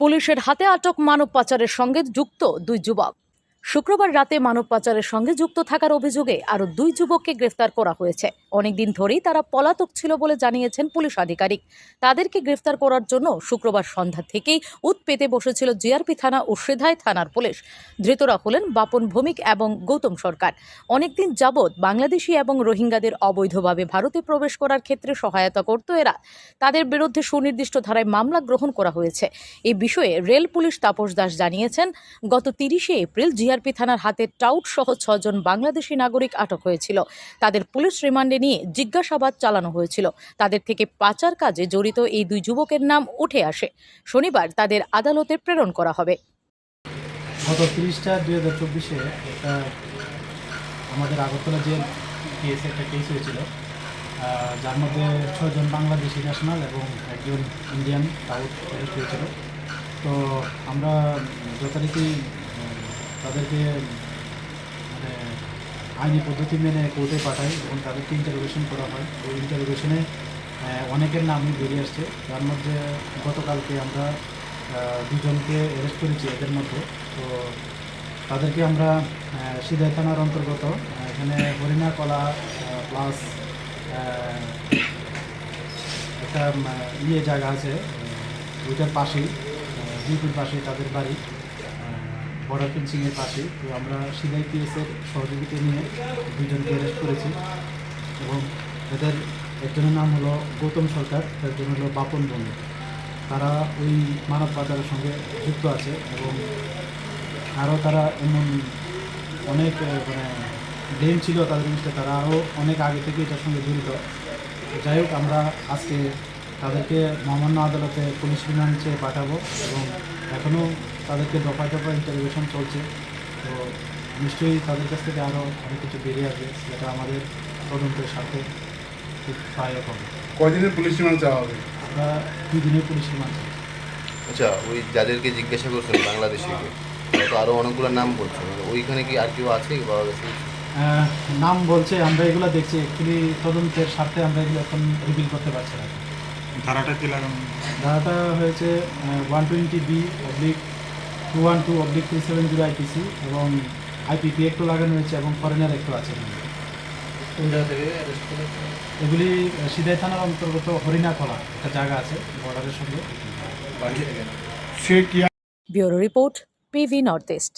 পুলিশের হাতে আটক মানব পাচারের সঙ্গে যুক্ত দুই যুবক। শুক্রবার রাতে মানব পাচারের সঙ্গে যুক্ত থাকার অভিযোগে আরও দুই যুবককে গ্রেফতার করা হয়েছে। অনেকদিন ধরেই তারা পলাতক ছিল বলে জানিয়েছেন পুলিশ আধিকারিক। তাদেরকে গ্রেফতার করার জন্য শুক্রবার সন্ধ্যা থেকেই উৎ পেতে বসেছিল জিআরপি থানা ও সেধাই থানার পুলিশ। ধৃতরা হলেন বাপন ভৌমিক এবং গৌতম সরকার। অনেকদিন যাবৎ বাংলাদেশি এবং রোহিঙ্গাদের অবৈধভাবে ভারতে প্রবেশ করার ক্ষেত্রে সহায়তা করত এরা। তাদের বিরুদ্ধে সুনির্দিষ্ট ধারায় মামলা গ্রহণ করা হয়েছে। এ বিষয়ে রেল পুলিশ তাপস দাস জানিয়েছেন, গত তিরিশে এপ্রিল জিআরপি থানার হাতে টাউট সহ ছজন বাংলাদেশি নাগরিক আটক হয়েছিল। তাদের পুলিশ রিমান্ডে নিয়ে জিজ্ঞাসাবাদ চালানো হয়েছিল। তাদের থেকে পাচার কাজে জড়িত এই দুই যুবকের নাম উঠে আসে। শনিবার তাদের আদালতে প্রেরণ করা হবে। গত তিরিশটা দুই হাজার চব্বিশে, একটা আমাদের আগরতলা যে কেস একটা কেস হয়েছিল। যার মধ্যে ছজন বাংলাদেশি ন্যাশনাল এবং একজন ইন্ডিয়ান অ্যারেস্ট হয়েছিল। তো আমরা যথারীতি তাদেরকে মানে আইনি পদ্ধতি মেনে কোর্টে পাঠাই এবং তাদেরকে ইন্টারোগেশন করা হয়। ওই ইন্টারোগেশনে অনেকের নামই বেরিয়ে আসছে। তার মধ্যে গতকালকে আমরা দুজনকে অ্যারেস্ট করেছি এদের মধ্যে। তো তাদেরকে আমরা সিধাই থানার অন্তর্গত এখানে হরিণা কলা প্লাস একটা ইয়ে জায়গা আছে ওইটার পাশেই ডিউটির পাশেই তাদের বাড়ি। বর্ডার ফেন্সিংয়ের পাশে। তো আমরা সিধাই পিএসের সহযোগিতা নিয়ে দুজনকে অ্যারেস্ট করেছি। এবং এদের একজনের নাম হলো গৌতম সরকার একজন হলো বাপন বন্ধু। তারা ওই মানব পাচারের সঙ্গে যুক্ত আছে এবং আরও তারা এমন অনেক মানে ব্লেম ছিল তাদের জিনিসটা তারা আরও অনেক আগে থেকে এটার সঙ্গে জড়িত। যাই হোক, আমরা আজকে তাদেরকে মহামান্য আদালতে পুলিশ রিমান্ড পাঠাবো এবং এখনও তাদেরকে দফায় দফায় ইন্টারভিউশন চলছে। তো নিশ্চয়ই তাদের কাছ থেকে আরও অনেক কিছু বেরিয়ে আসবে যেটা আমাদের তদন্তের সাথে খুব সহায়ক হবে। কয়দিনের পুলিশ রিমান্ড চাওয়া হবে? আমরা দুই দিনের পুলিশ রিমান্ড চাই। আচ্ছা ওই যাদেরকে জিজ্ঞাসা করছেন বাংলাদেশিকে তারা তো আরও অনেকগুলো নাম বলছে মানে ওইখানে কি আর কেউ আছে কি পাওয়া নাম বলছে আমরা এগুলো দেখছি। অ্যাকচুয়ালি তদন্তের স্বার্থে আমরা এগুলো এখন রিভিল করতে পারছি না। ধারাটা কি লাগানো ধারাটা হয়েছে one twenty B oblique two one two oblique three seven zero IPC এবং আইপিপি একটু লাগানো হয়েছে এবং ফরেনার একটু আছে। এগুলি সিদাই থানার অন্তর্গত হরিণাখলা একটা জায়গা আছে বর্ডারের সঙ্গে। Bureau report PV north east.